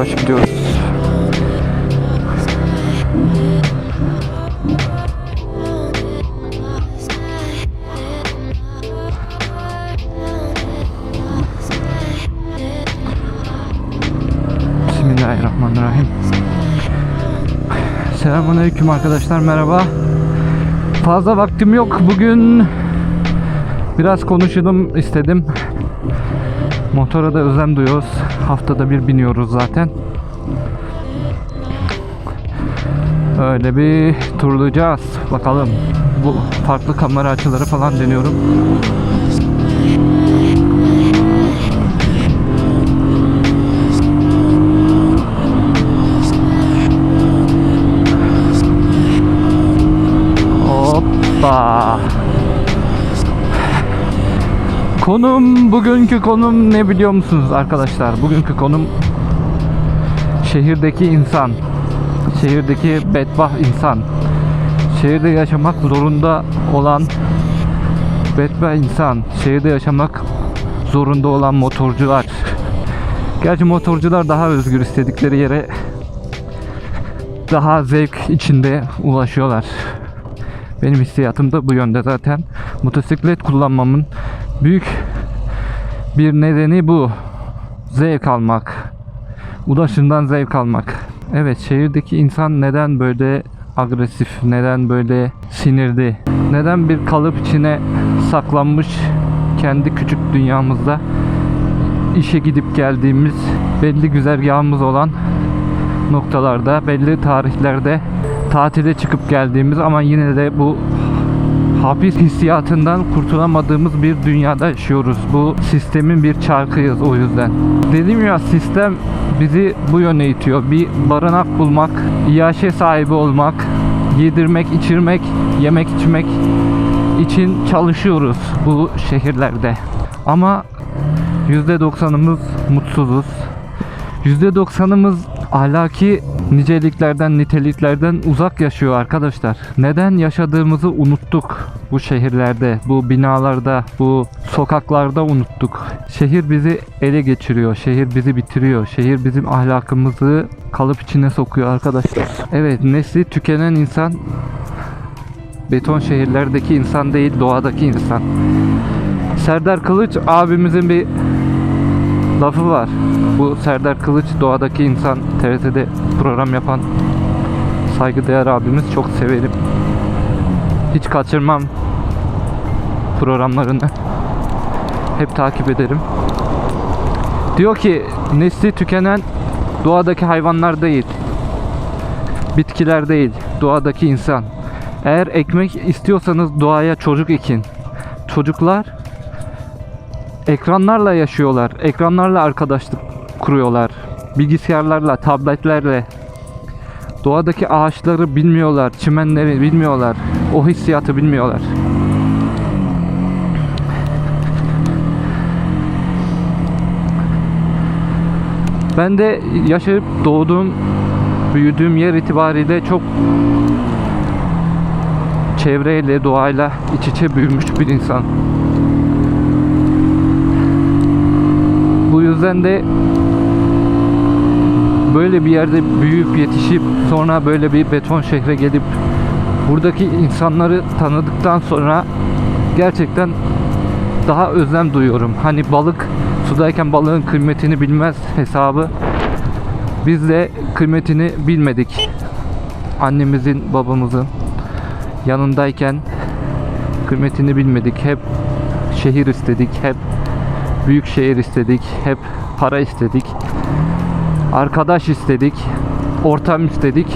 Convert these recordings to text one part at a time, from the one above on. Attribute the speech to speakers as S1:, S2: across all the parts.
S1: yavaş gidiyoruz. Bismillahirrahmanirrahim. Selamünaleyküm arkadaşlar merhaba. Fazla vaktim yok. Bugün biraz konuşalım istedim. Motora da özlem duyuyoruz. Haftada bir biniyoruz zaten. Öyle bir turlayacağız. Bakalım. Bu farklı kamera açıları falan deniyorum. Konum bugünkü konum ne biliyor musunuz arkadaşlar? Bugünkü konum şehirdeki insan. Şehirdeki bedbah insan. Şehirde yaşamak zorunda olan bedbah insan. Şehirde yaşamak zorunda olan motorcular. Gerçi motorcular daha özgür istedikleri yere daha zevk içinde ulaşıyorlar. Benim hissiyatım da bu yönde zaten. Motosiklet kullanmamın büyük bir nedeni bu. Zevk almak. Ulaşımdan zevk almak. Evet şehirdeki insan neden böyle agresif, neden böyle sinirli, neden bir kalıp içine saklanmış kendi küçük dünyamızda işe gidip geldiğimiz belli güzergahımız olan noktalarda, belli tarihlerde tatile çıkıp geldiğimiz ama yine de bu hapis hissiyatından kurtulamadığımız bir dünyada yaşıyoruz. Bu sistemin bir çarkıyız o yüzden. Dedim ya sistem bizi bu yöne itiyor. Bir barınak bulmak, iaşe sahibi olmak, yedirmek, içirmek, yemek içmek için çalışıyoruz bu şehirlerde. Ama %90'ımız mutsuzuz. %90'ımız ahlaki niceliklerden, niteliklerden uzak yaşıyor arkadaşlar. Neden yaşadığımızı unuttuk bu şehirlerde, bu binalarda, bu sokaklarda unuttuk. Şehir bizi ele geçiriyor, şehir bizi bitiriyor, şehir bizim ahlakımızı kalıp içine sokuyor arkadaşlar. Evet, nesli tükenen insan beton şehirlerdeki insan değil, doğadaki insan. Serdar Kılıç abimizin bir lafı var. Bu Serdar Kılıç doğadaki insan TRT'de program yapan saygıdeğer abimiz çok severim. Hiç kaçırmam programlarını. Hep takip ederim. Diyor ki nesli tükenen doğadaki hayvanlar değil. Bitkiler değil, doğadaki insan. Eğer ekmek istiyorsanız doğaya çocuk ekin. Çocuklar ekranlarla yaşıyorlar. Ekranlarla arkadaşlık kuruyorlar. Bilgisayarlarla, tabletlerle. Doğadaki ağaçları bilmiyorlar, çimenleri bilmiyorlar. O hissiyatı bilmiyorlar. Ben de yaşayıp doğduğum, büyüdüğüm yer itibariyle çok çevreyle, doğayla iç içe büyümüş bir insan. Bu yüzden de böyle bir yerde büyüyüp yetişip sonra böyle bir beton şehre gelip buradaki insanları tanıdıktan sonra gerçekten daha özlem duyuyorum. Hani balık sudayken balığın kıymetini bilmez hesabı. Biz de kıymetini bilmedik. Annemizin, babamızın yanındayken kıymetini bilmedik. Hep şehir istedik, hep büyük şehir istedik, hep para istedik. Arkadaş istedik, ortam istedik.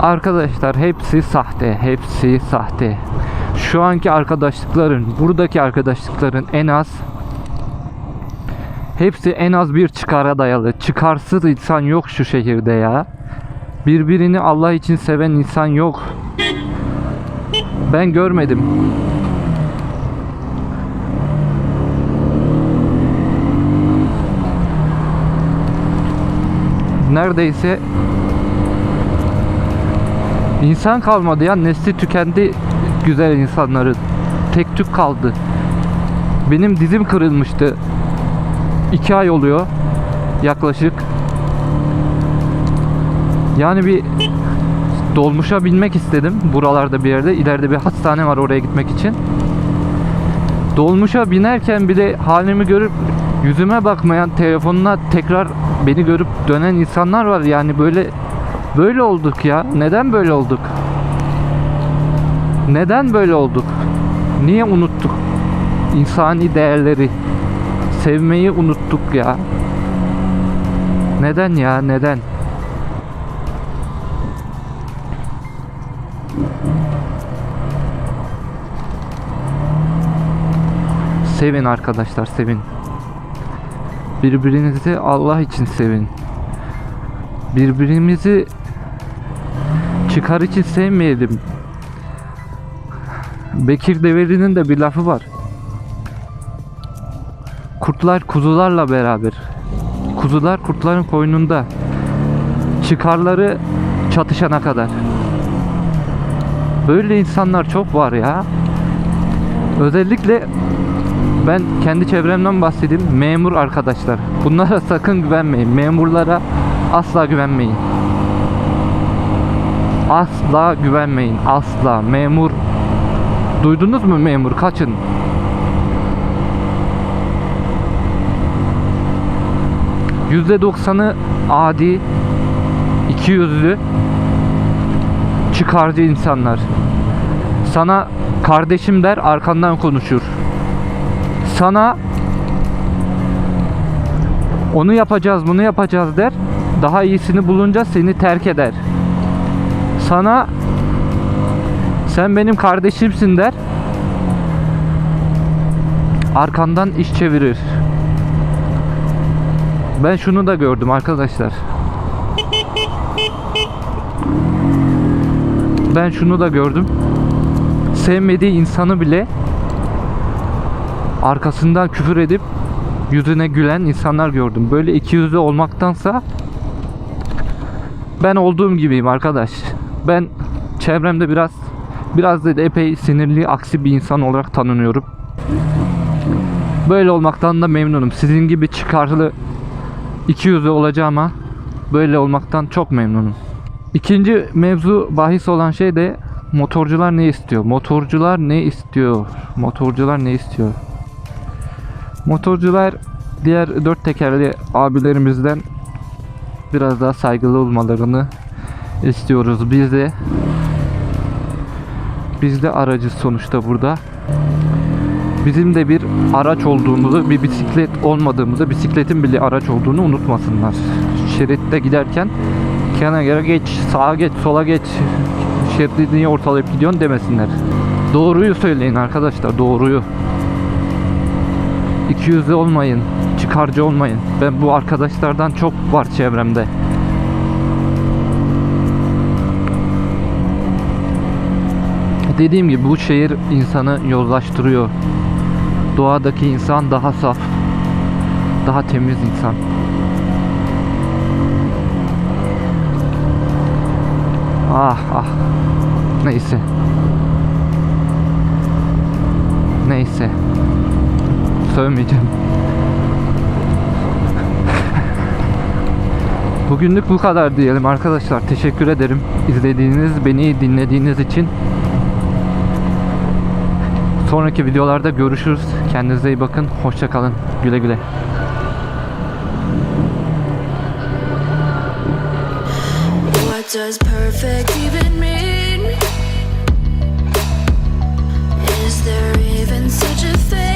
S1: Arkadaşlar hepsi sahte, hepsi sahte. Şu anki arkadaşlıkların, buradaki arkadaşlıkların en az hepsi en az bir çıkara dayalı. Çıkarsız insan yok şu şehirde ya. Birbirini Allah için seven insan yok. Ben görmedim. Neredeyse insan kalmadı ya nesli tükendi güzel insanların. Tek tük kaldı. Benim dizim kırılmıştı. İki ay oluyor yaklaşık. Yani bir dolmuşa binmek istedim buralarda bir yerde. İleride bir hastane var oraya gitmek için. Dolmuşa binerken bile halimi görüp yüzüme bakmayan telefonuna tekrar beni görüp dönen insanlar var. Yani böyle Böyle olduk ya. Neden böyle olduk? Neden böyle olduk? Niye unuttuk insani değerleri? Sevmeyi unuttuk ya. Neden ya? Neden? Sevin arkadaşlar, sevin. Birbirinizi Allah için sevin. Birbirimizi çıkar için sevmeyelim. Bekir Develi'nin de bir lafı var. Kurtlar kuzularla beraber. Kuzular kurtların koynunda. Çıkarları çatışana kadar. Böyle insanlar çok var ya. Özellikle ben kendi çevremden bahsedeyim. Memur arkadaşlar. Bunlara sakın güvenmeyin. Memurlara asla güvenmeyin. Asla güvenmeyin. Asla. Memur Duydunuz mu memur? Kaçın. %90'ı adi, iki yüzlü, çıkarcı insanlar. Sana kardeşim der, arkandan konuşur. Sana onu yapacağız, bunu yapacağız der. Daha iyisini bulunca seni terk eder. Sana sen benim kardeşimsin der. Arkandan iş çevirir. Ben şunu da gördüm arkadaşlar. Ben şunu da gördüm. Sevmediği insanı bile arkasından küfür edip yüzüne gülen insanlar gördüm. Böyle iki yüzlü olmaktansa ben olduğum gibiyim arkadaş. Ben çevremde biraz biraz da epey sinirli, aksi bir insan olarak tanınıyorum. Böyle olmaktan da memnunum. Sizin gibi çıkarlı iki yüzlü olacağıma böyle olmaktan çok memnunum. İkinci mevzu bahis olan şey de motorcular ne istiyor? Motorcular ne istiyor? Motorcular ne istiyor? Motorcular diğer dört tekerli abilerimizden biraz daha saygılı olmalarını istiyoruz. Biz de biz de aracız sonuçta burada. Bizim de bir araç olduğumuzu, bir bisiklet olmadığımızı, bisikletin bile araç olduğunu unutmasınlar. Şeritte giderken kenara geç, sağa geç, sola geç, şeridi niye ortalayıp gidiyorsun demesinler. Doğruyu söyleyin arkadaşlar, doğruyu. İki yüzlü olmayın, çıkarcı olmayın. Ben bu arkadaşlardan çok var çevremde. Dediğim gibi bu şehir insanı yozlaştırıyor. Doğadaki insan daha saf, daha temiz insan. Ah ah. Neyse. Neyse sövmeyeceğim. Bugünlük bu kadar diyelim arkadaşlar. Teşekkür ederim. İzlediğiniz, beni dinlediğiniz için. Sonraki videolarda görüşürüz. Kendinize iyi bakın. Hoşçakalın. Güle güle.
S2: does perfect even mean? Is there even such a thing?